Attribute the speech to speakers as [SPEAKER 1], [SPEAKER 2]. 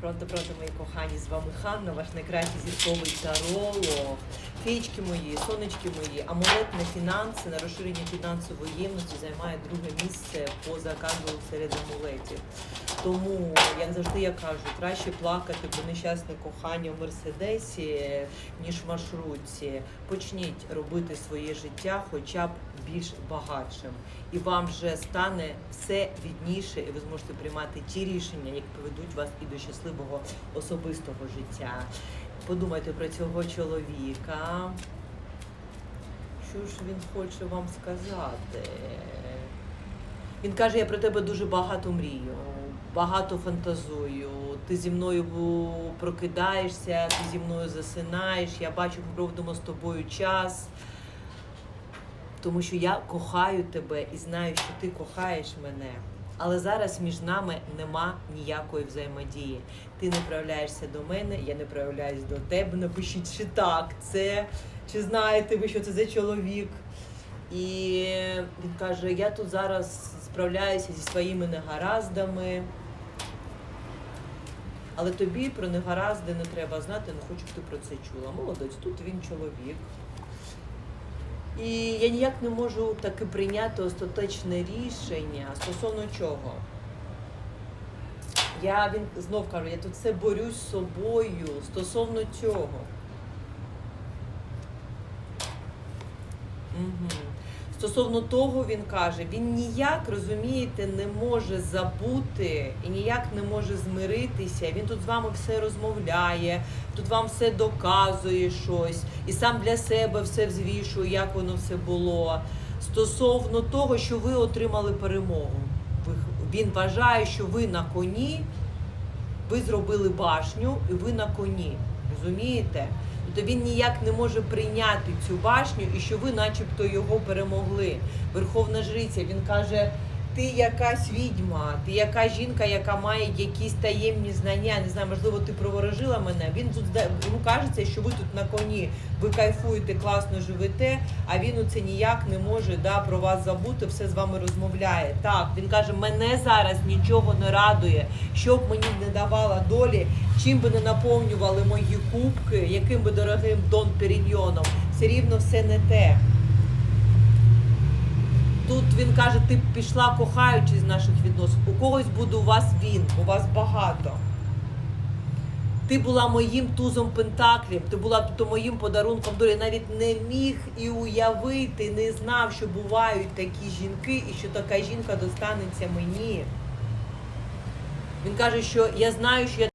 [SPEAKER 1] Правда, правда, мої кохані, з вами Ханна, ваш найкращий зірковий таролог. Фічки мої, сонечки мої, амулет на фінанси, на розширення фінансової ємності займає друге місце по заказу серед амулетів. Тому, як завжди я кажу, краще плакати про нещасне кохання в мерседесі, ніж в маршрутці. Почніть робити своє життя хоча б більш багатшим. І вам вже стане все відніше, і ви зможете приймати ті рішення, які поведуть вас і до щасливого особистого життя. Подумайте про цього чоловіка. Що ж він хоче вам сказати? Він каже, я про тебе дуже багато мрію, багато фантазую. Ти зі мною прокидаєшся, ти зі мною засинаєш. Я бачу, ми проводимо з тобою час. Тому що я кохаю тебе і знаю, що ти кохаєш мене. Але зараз між нами нема ніякої взаємодії. Ти не проявляєшся до мене, я не проявляюсь до тебе. Напишіть, чи так це, чи знаєте ви, що це за чоловік. І він каже: я тут зараз справляюся зі своїми негараздами. Але тобі про негаразди не треба знати, не хочу, щоб ти про це чула. Молодець, тут він чоловік. І я ніяк не можу таки прийняти остаточне рішення стосовно чого. Я він знов кажу, я тут все борюсь з собою стосовно цього. Угу. Стосовно того, він каже, він ніяк, розумієте, не може забути і ніяк не може змиритися. Він тут з вами все розмовляє, тут вам все доказує щось, і сам для себе все взвішує, як воно все було. Стосовно того, що ви отримали перемогу. Він вважає, що ви на коні, ви зробили башню і ви на коні. Розумієте? Тобто він ніяк не може прийняти цю башню і що ви, начебто, його перемогли. Верховна жриця, він каже. Ти якась відьма, ти яка жінка, яка має якісь таємні знання. Не знаю, можливо, ти приворожила мене. Він тут йому кажеться, що ви тут на коні, ви кайфуєте, класно живете, а він оце ніяк не може да, про вас забути, все з вами розмовляє. Так, він каже, мене зараз нічого не радує, що б мені не давала долі, чим би не наповнювали мої кубки, яким би дорогим Дон Періньйоном, все рівно все не те. Він каже, ти пішла кохаючись з наших відносин. У когось буде у вас він, у вас багато. Ти була моїм тузом Пентаклів, ти була тут моїм подарунком долі. Навіть не міг і уявити, не знав, що бувають такі жінки і що така жінка достанеться мені. Він каже, що я знаю, що я